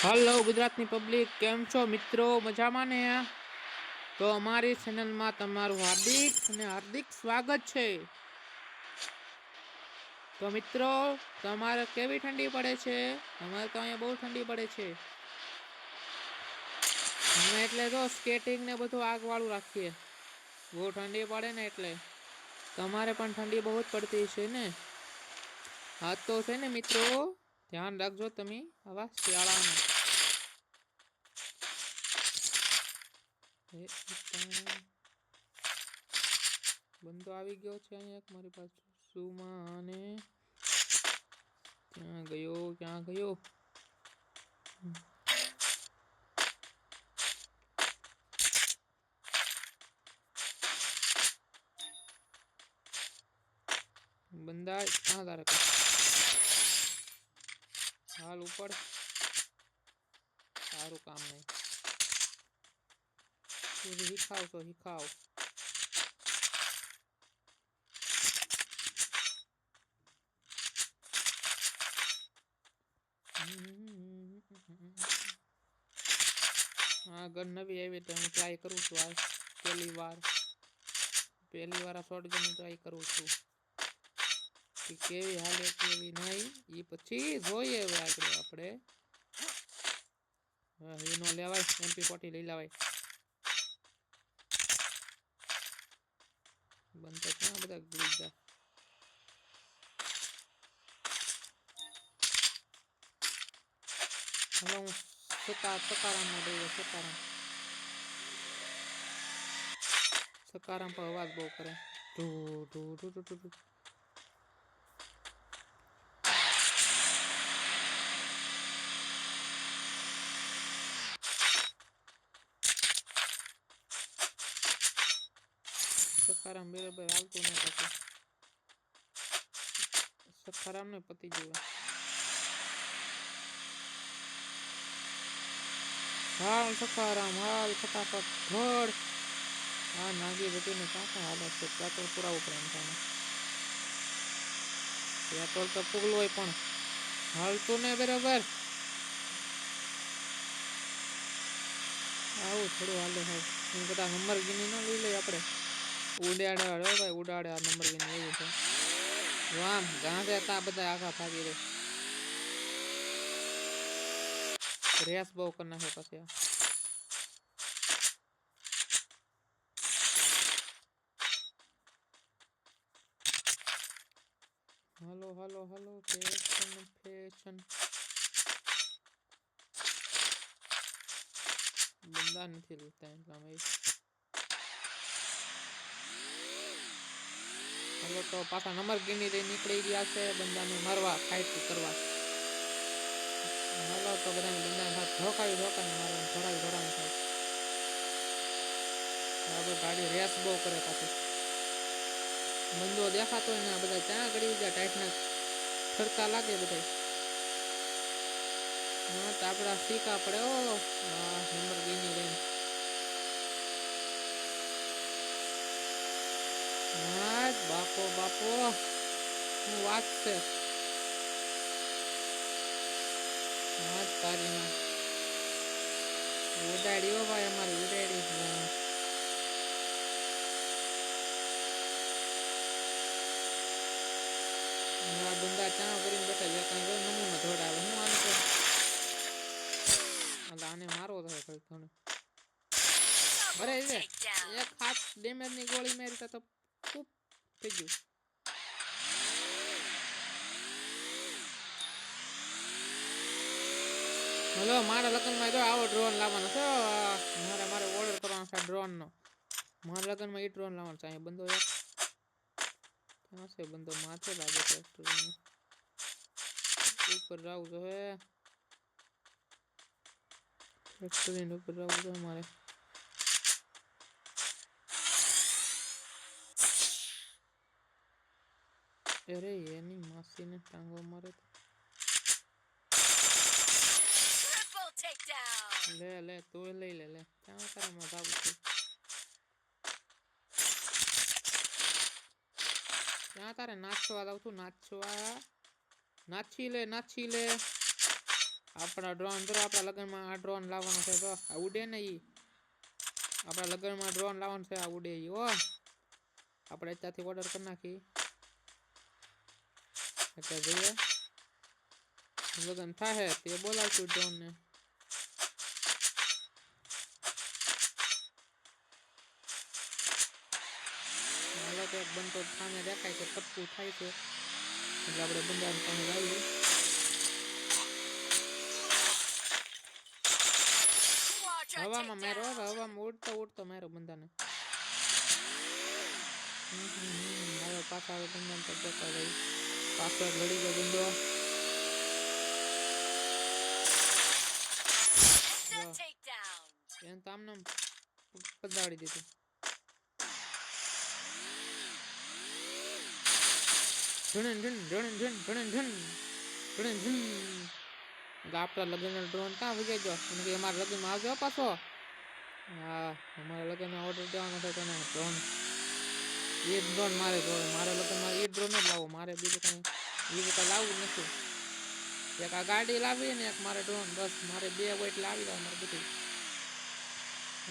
Hello ગુજરાતની public, કેમ છો મિત્રો? મજામાં ને તો અમારી ચેનલમાં તમારું હાર્દિક અને હાર્દિક સ્વાગત છે. તો મિત્રો, તમારે કેવી ઠંડી પડે છે? અમારે તો અહીંયા બહુ ઠંડી પડે છે. અમે એટલે તો સ્કેટિંગ ને બધું આગવાળું રાખીએ. બહુ ઠંડી પડે ને એટલે. તમારે પણ ઠંડી બહુ જ પડતી છે ને? હા તો છે ને મિત્રો, ધ્યાન રાખજો તમે આવા શિયાળામાં એ ઉતાવળ. બંદો આવી ગયો છે અહીંયા એક મારી પાસે સુમાને ક્યાં ગયો ક્યાં ગયો બંદા ક્યાં તારે હાલ ઉપર સારું કામ નહીં તું શીખાવ તો શીખાવ હા ગન નવી આવી તો હું ટ્રાય કરું છું આ પહેલી વાર પહેલી વાર આ શોર્ટ ગન ટ્રાય કરું છું કે કેવી હાલે કેવી નહીં એ પછી જોઈએ હવે આગળ આપણે હા એનો લેવાય એમપી ફોર્ટી લઈ લેવાય બનતા ક્યાં બધા લીધા હવે હું સકા સકારામમાં દઈએ સકારામ સકારામ પર અવાજ બહુ કરે ઢૂ ઢૂ ઢૂ ઢૂ ઢૂ ઢૂ. સકારામ બરાબર આવતું ન હતું સકારામ ને પતિ જુએ હાલ સકારામ હાલ ફટાફટ ધડ હા નાગી બધીને કાંકા હાલે છે પેટ્રોલ પુરાવું પડે એમ થાને પેટ્રોલ તો પુગલું હોય પણ હાલતું ને બરાબર આવું થોડું હાલે હાલ એમ કદાચ નંબર ગીની ન લઈ લઈએ આપણે ઉડાડે હળો ભાઈ ઉડાડે આ નંબર ગીની એવું છે જો આમ ગાંધે તા બધા આખા ભાગી રે રેસ બહુ કરી નાખે પછી આ. હાલો હાલો હાલો ફેશન ફેશન બંદા નથી લીધા એટલામાં એ તો પાછા નંબર ગીની દઈ નીકળી ગયા છે, બંદાને મારવા ફાઇટ કરવા. મારવા તો બધાને બંદાને હાથ ધોકાવી ધોકાવી મારવા ધોડાવી ધોડાવી થાય. આપણે ગાડી રેસ બહુ કરે પાછી. બંદો દેખાતો હોય ને બધા ત્યાં ગળી ગયા ટાઈટના ફરતા લાગે બધા હા, તો આપણા સીકા પડે, ઓ હા નંબર ગીની લઈને. હા બાપો બાપો, શું વાત છે? હા તારી માં ભાઈ અમારી ઉડાડી. હા. આ બંદા ચા કરીને બેઠા છે. કાંઈ ગયો નમૂનો ધોડાવે. હું આને તો આને મારો થાય કઈ ઘણો. અરે એક હાથ ડેમેજની ગોળી મારી તો ખૂબ થઈ ગયું હલો, મારા લગ્નમાં જો આવો ડ્રોન લાવવાનો છે મારે મારે ઓર્ડર કરવાનો છે ડ્રોનનો મારા લગ્નમાં એ ડ્રોન લાવવાનો છે, અહીંયા બંધો એક. ક્યાં છે બંધો માથે લાગે છે ઉપર જવું જો હે. ઉપર જવું તો મારે. અરે એની માસીને ટાંગો મારે. લે લે તું લઈ લે લે ક્યાં તારામાં જાવું છે ક્યાં તારે નાચવા જાવ છું નાચવા નાચી લે નાચી લે આપણા ડ્રોન જો આપણા લગ્નમાં આ ડ્રોન લાવવાનો છે તો આ ઉડે ને ઈ આપણા લગ્નમાં ડ્રોન લાવવાનું છે આ ઉડે ઈ હો આપણે અત્યારથી ઓર્ડર કરી નાખી એટલે જોઈએ લગ્ન થાય તે બોલાવશું ડ્રોન ને હાલો તો એક બનતો સામે દેખાય છે થાય હવામાં ઉડતો ઉડતો મારો બંધાને મારો. આવ્યો બંધાને રહી પાછો એક લડી ગયો બંધો Instant takedown. એને તો આમને આમ પદાડી દીધું ઝણ ઝણ ઝણ ઝણ ઝણ ઝણ ઝણ ઝણ એટલે આપણા લગ્નનો ડ્રોન ક્યાં વગી ગયો એને કે અમારા લગ્નમાં આવજો હો પાછો હા અમારા લગ્નમાં ઓર્ડર દેવાનો છે તને ડ્રોન એ ડ્રોન મારે જોવે મારા લગ્નમાં એ ડ્રોન જ લાવો. મારે બીજું કંઈ બીજું કંઈ લાવવું નથી. એક આ ગાડી લાવી ને, એક મારે ડ્રોન બસ, મારે બે વોટ લાવી દો મારે બધું.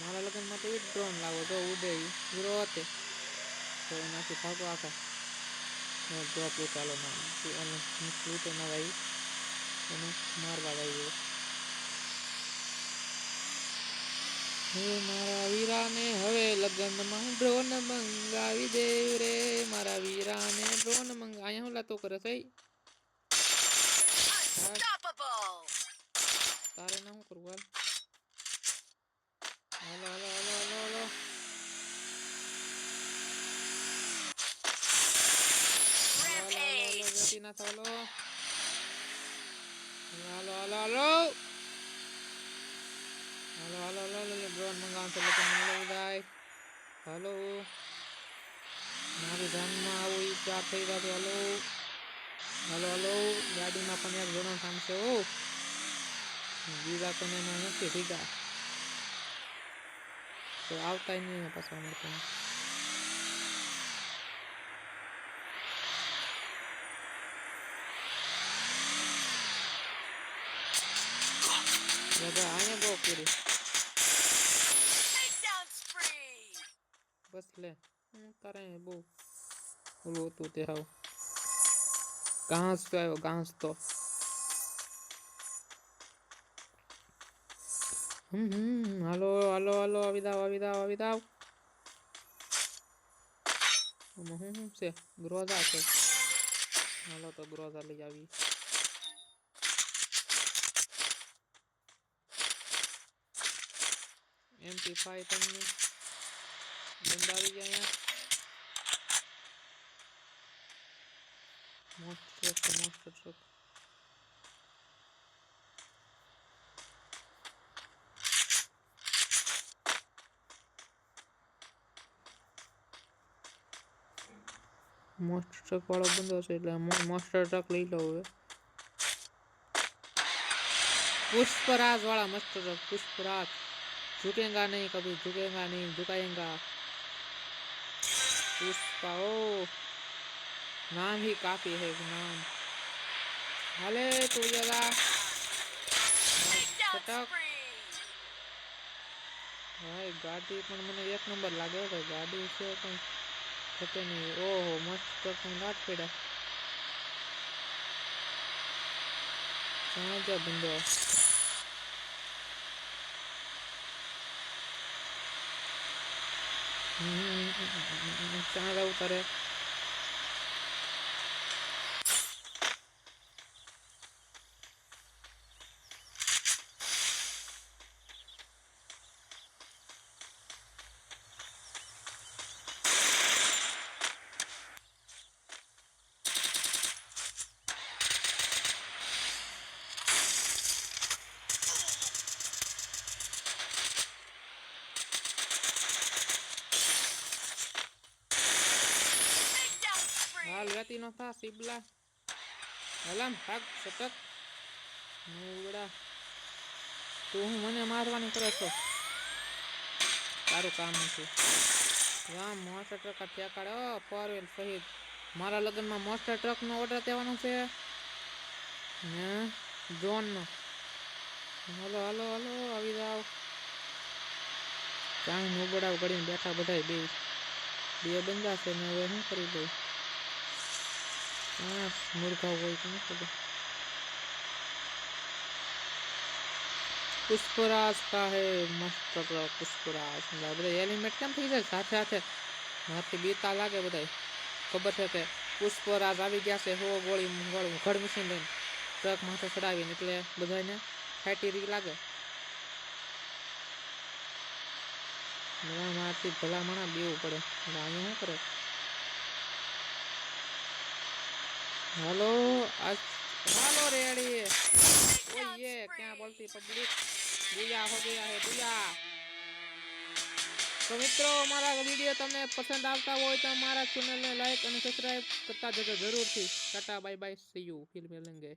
મારા લગ્નમાં તો એ જ ડ્રોન લાવો, જો ઉડે હીરો હતે. તો એનાથી ભાગો આખા. ડ્રોપ ચાલો ના અને લૂંટે ના ભાઈ એને મારવા જાય હે મારા વીરાને હવે લગ્નમાં ડ્રોન મંગાવી દેવ રે મારા વીરાને ડ્રોન મંગા અહીંયા હું લાતો કરે છે Unstoppable. તારે ના શું કરવું હાલ હાલો હાલો હાલો હાલો હાલો Rampage. જતી ના થાલો હાલો હાલો હાલો હાલો હાલો હાલો હાલો teman-teman mengambil kembali halo mari dan mau capai tadi halo halo halo jadi makanya zona samsu bila kena nanya sih tidak so out time nya pas kamu Ya, ada hanya bawa. બસ લે અહીં બહુ ઓલું હતું તે હાવ. ઘાસ તો આવ્યો, ઘાસ તો. હમ હાલો હાલો હાલો, આવી દાવ આવી દાવ આવી દાવ હું શું છે? ગ્રોઝા છે. હાલો, તો ગ્રોઝા લઈ આવી. એમપી ફાઈવ તમને બંધ આવી ગયા અહીંયા most truck most truck most truck વાળો બંધો છે એટલે મોસ્ટ ટ્રક લઈ લો હવે पुष्पराज वाला मस्त ट्रक पुष्पराज झुकेगा नहीं कभी झुकेगा नहीं झुकाएगा पुष्पा ओ नाम ही काफी है नाम हाले तू जरा Takedown Shut up. spree. ભાઈ ગાડી પણ મને એક નંબર લાગે હો ભાઈ ગાડી છે કંઈ થતે નહીં ઓહો મસ્ત ટ્રક લાટ પડ્યા ક્યાં જા બંધો ચાંદા ઉતારે હાલ વેતી નો થા હલામ ભાગ સતત ઉડા તું મને મારવાની કરે છો તારું કામ નથી રામ મોસ્ટર ટ્રક ત્યાં કાઢો ફોરવેલ સહિત મારા લગ્નમાં મોસ્ટર ટ્રકનો ઓર્ડર દેવાનો છે ને જોનનો હાલો હાલો હલો આવી જાઓ ચાય નુબડાવ કરીને બેઠા બધા બે બે બંદા છે ને હવે શું કરી દઉં હા મુર્ગા ну પુષ્પરાજ કા મસ્ત પુષ્પરાજ બધા એલિમેન્ટ કેમ થઈ જાય સાથે સાથે મારથી બીતા લાગે બધા ખબર છે કે પુષ્પરાજ આવી ગયા છે હો ગોળી ઘડ મશીન લઈને ટ્રક માથે ચડાવીને એટલે બધાને ફાટી રી લાગે ભલા મારથી ભલા માણા બેવું પડે અહીંયા શું કરે હાલો હાલો રેડી. ઓએ ક્યાં બોલતી પબ્લિક બુયા હો ગયા હે બુયા તો મિત્રો મારા વીડિયો તમને પસંદ આવતા હોય તો મારા ચેનલને લાઈક અને સબસ્ક્રાઈબ કરતા જજો જરૂરથી. Ta ta bye bye see you film લેંગે